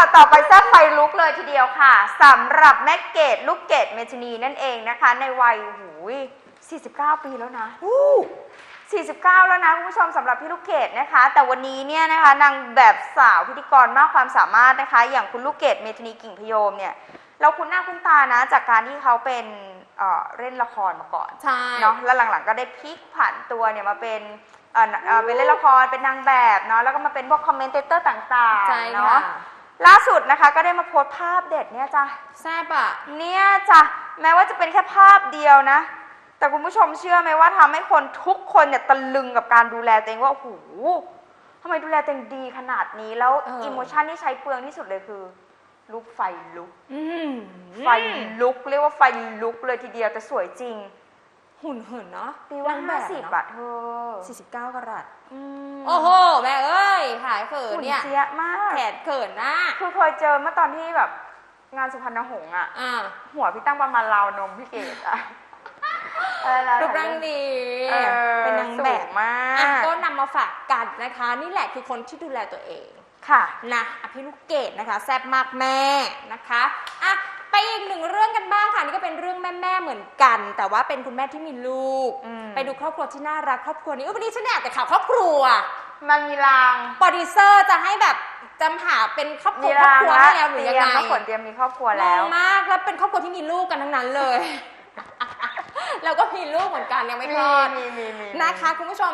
ข่าวต่อไปแซ่บไฟลุกเลยทีเดียวค่ะสำหรับแม่เกดลูกเกดเมทินีนั่นเองนะคะ ในวัยหูย49 ปีแล้วนะ 49 แล้วนะคุณผู้ชมสำหรับพี่ลูกเกดนะคะ แต่วันนี้เนี่ยนะคะนางแบบสาวพิธีกรมากความสามารถนะคะ อย่างคุณลูกเกดเมทินีกิ่งพยมเนี่ยเราคุ้นหน้าคุ้นตานะ จากการที่เขาเป็นเอ่อเล่นละครมาก่อนใช่ เนาะแล้วหลังๆก็ได้พลิกผันตัวเนี่ยมาเป็นเอ่อเอ่อเป็นเล่นละครเป็นนางแบบเนาะแล้วก็มาเป็นพวกคอมเมนเตเตอร์ต่างใช่ๆค่ะเนาะ ล่าสุดนะคะก็ได้มาโพสต์ภาพเด็ดเนี่ยจ้ะแซ่บอะเนี่ยจ้ะแม้ว่าจะเป็นแค่ภาพเดียวนะ แต่คุณผู้ชมเชื่อไหมว่าทำให้คนทุกคนเนี่ยตะลึงกับการดูแลตัวเองว่าโอ้โหทำไมดูแลตัวเองดีขนาดนี้แล้วเอออิอิโมชันที่ใช้เปลืองที่สุดเลยคือลุกไฟลุกอืมไฟลุกเรียกว่าไฟลุกเลยทีเดียวแต่สวยจริง หุ่นเหินเนาะปีว่านั่งแบห้าบสิบเนอะบาทเธอสี่สิบเก้ากะรัตอืมโอ้โห แม่เอ้ยหายเขินหุ่นเนี่ยเสียมากแขนเขินนะคือเคยเจอเมื่อตอนที่แบบงานสุพรรณหงส์อะอ่าหัวพี่ตั้งประมาณราวนมพี่เกดอะอะไรนะรูปร่างดีเออเป็นนางแบบสูมากอะก็นำมาฝากกันนะคะ นี่แหละคือคนที่ดูแลตัวเองค่ะนะอภิลูกเกดนะคะ แซ่บมากแม่นะคะอะไปอีกหนึ่งเรื่องกันบ้าง ค่ะนี่ก็เป็นเรื่องแม่ๆเหมือนกัน แต่ว่าเป็นคุณแม่ที่มีลูก อืม ไปดูครอบครัวที่น่ารักครอบครัวนี้เออวันนี้ฉันแอบแต่ข่าวครอบครัวมันมีรางโปรดิวเซอร์จะให้แบบจำหาเป็นครอบครัมีวครอบรางครัวแล้ให้วแล้วหรือเตรียังยมไงน้ำฝนเตรียมมีครอบครัวงแล้วงมากแล้วเป็นครอบครัวที่มีลูกกันทั้งนั้นเลยแล้วก็มีลูกเหมือนกันยังไม่คลอด มีมีมีมี นะคะ คุณผู้ชม